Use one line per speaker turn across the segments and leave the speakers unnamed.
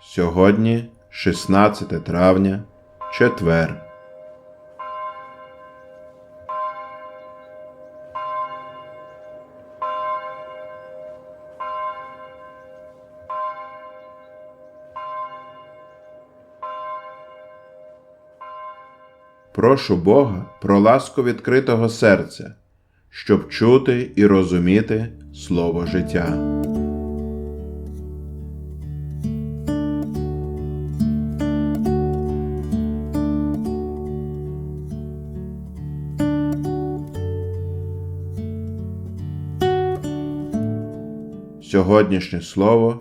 Сьогодні 16 травня, четвер. Прошу Бога про ласку відкритого серця, щоб чути і розуміти слово життя. Сьогоднішнє слово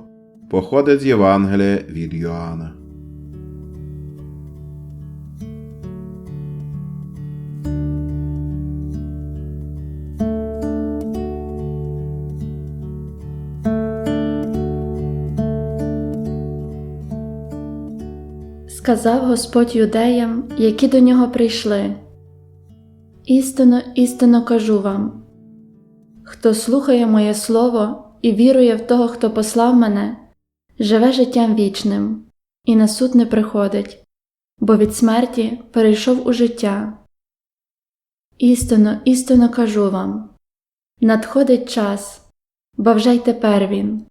походить з Євангелія від Йоанна.
Сказав Господь юдеям, які до нього прийшли. Істинно, істинно кажу вам: хто слухає моє слово і вірує в того, хто послав мене, живе життям вічним, і на суд не приходить, бо від смерті перейшов у життя. Істинно, істинно кажу вам: надходить час, бо вже й тепер він,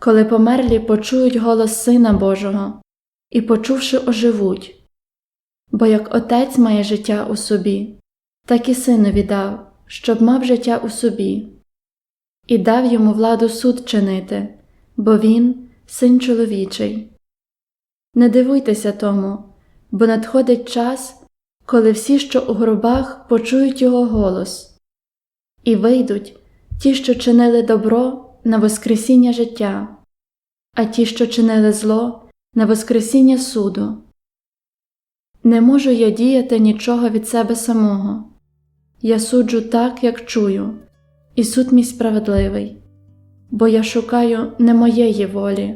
коли померлі почують голос Сина Божого і, почувши, оживуть. Бо як отець має життя у собі, так і синові дав, щоб мав життя у собі, і дав йому владу суд чинити, бо він син чоловічий. Не дивуйтеся тому, бо надходить час, коли всі, що у гробах, почують його голос, і вийдуть ті, що чинили добро на Воскресіння життя, а ті, що чинили зло, на Воскресіння суду. Не можу я діяти нічого від себе самого. Я суджу так, як чую, і суд мій справедливий, бо я шукаю не моєї волі,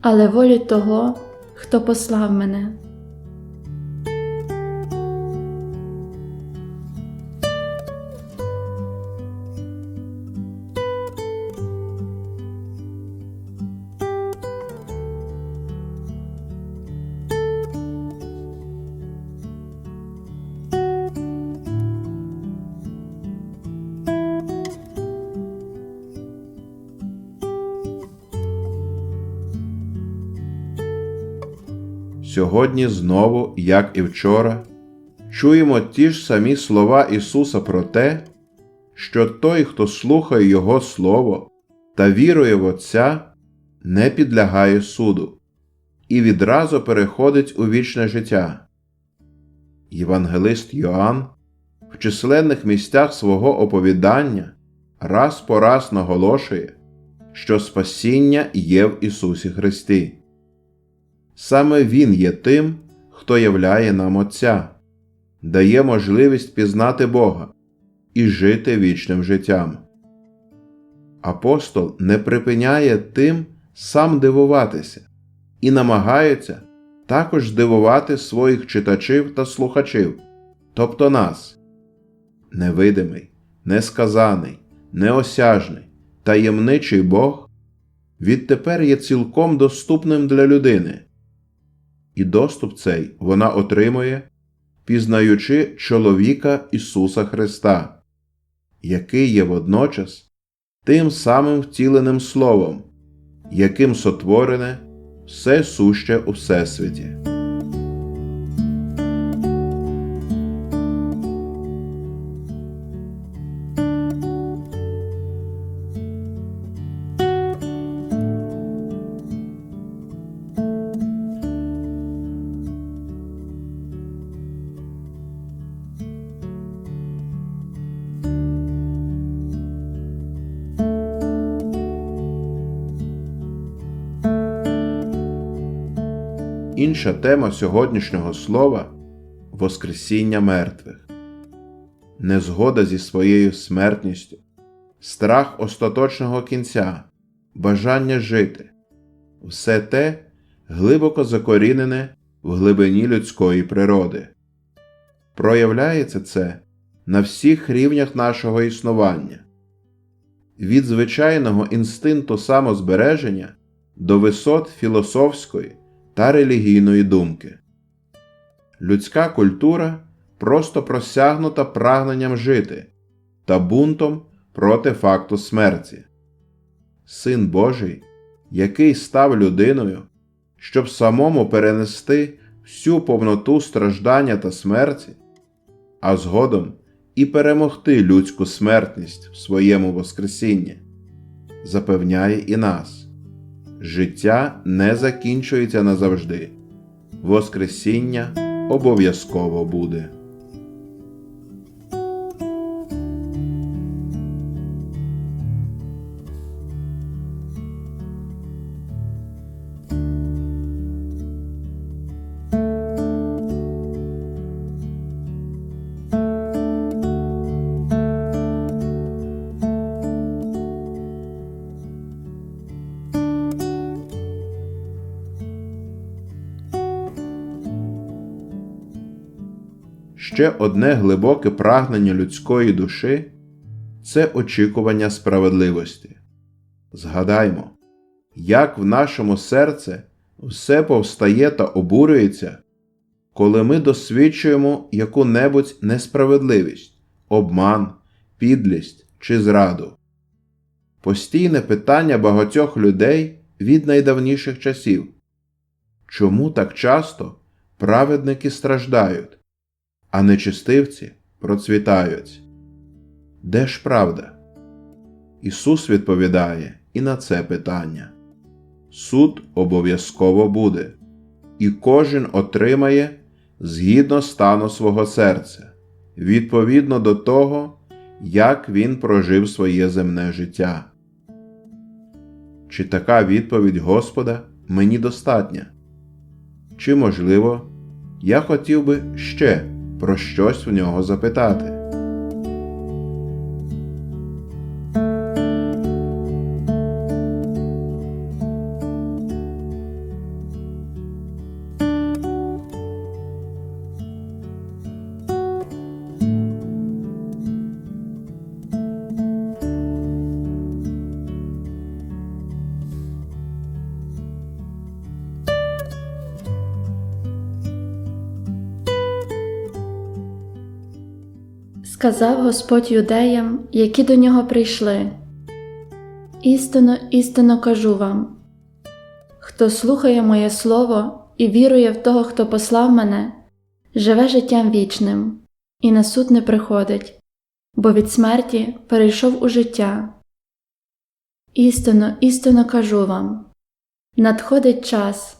але волі того, хто послав мене.
Сьогодні знову, як і вчора, чуємо ті ж самі слова Ісуса про те, що той, хто слухає Його Слово та вірує в Отця, не підлягає суду і відразу переходить у вічне життя. Євангелист Йоанн в численних місцях свого оповідання раз по раз наголошує, що спасіння є в Ісусі Христі. Саме Він є тим, хто являє нам Отця, дає можливість пізнати Бога і жити вічним життям. Апостол не припиняє тим сам дивуватися і намагається також здивувати своїх читачів та слухачів, тобто нас, невидимий, несказаний, неосяжний, таємничий Бог відтепер є цілком доступним для людини і доступ цей вона отримує, пізнаючи чоловіка Ісуса Христа, який є водночас тим самим втіленим Словом, яким сотворене все суще у Всесвіті. Інша тема сьогоднішнього слова Воскресіння мертвих, незгода зі своєю смертністю, страх остаточного кінця, бажання жити все те глибоко закорінене в глибині людської природи. Проявляється це на всіх рівнях нашого існування від звичайного інстинкту самозбереження до висот філософської та релігійної думки. Людська культура просто просягнута прагненням жити та бунтом проти факту смерті. Син Божий, який став людиною, щоб самому перенести всю повноту страждання та смерті, а згодом і перемогти людську смертність в своєму Воскресінні, запевняє і нас. Життя не закінчується назавжди, Воскресіння обов'язково буде. Ще одне глибоке прагнення людської душі це очікування справедливості. Згадаймо, як в нашому серце все повстає та обурюється, коли ми досвідчуємо яку-небудь несправедливість, обман, підлість чи зраду. Постійне питання багатьох людей від найдавніших часів чому так часто праведники страждають? А нечистивці процвітають. Де ж правда? Ісус відповідає і на це питання. Суд обов'язково буде, і кожен отримає згідно стану свого серця, відповідно до того, як він прожив своє земне життя. Чи така відповідь Господа мені достатня? Чи, можливо, я хотів би ще про щось в нього запитати.
Сказав Господь юдеям, які до нього прийшли. Істинно, істинно кажу вам хто слухає моє слово і вірує в того, хто послав мене, живе життям вічним, і на суд не приходить, бо від смерті перейшов у життя. Істинно, істинно кажу вам надходить час,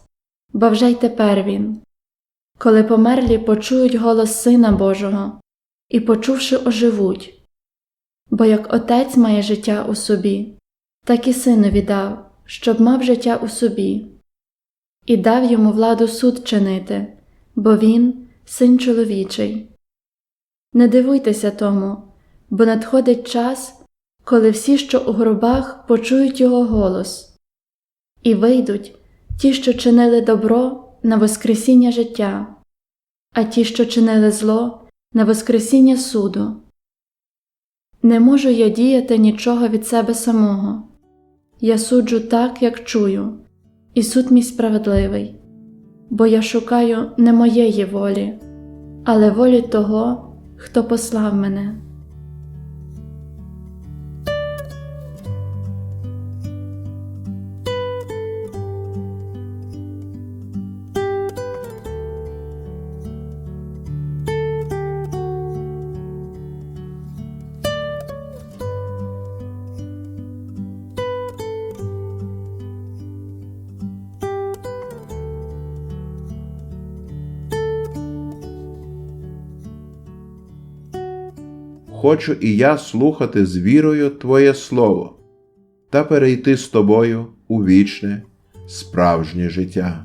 бо вже й тепер він, коли померлі почують голос Сина Божого і, почувши, оживуть. Бо як Отець має життя у собі, так і Синові дав, щоб мав життя у собі, і дав йому владу суд чинити, бо він син чоловічий. Не дивуйтеся тому, бо надходить час, коли всі, що у гробах, почують його голос, і вийдуть ті, що чинили добро на Воскресіння життя, а ті, що чинили зло, на Воскресіння суду. Не можу я діяти нічого від себе самого. Я суджу так, як чую, і суд мій справедливий, бо я шукаю не моєї волі, але волі того, хто послав мене.
Хочу і я слухати з вірою Твоє Слово та перейти з тобою у вічне, справжнє життя.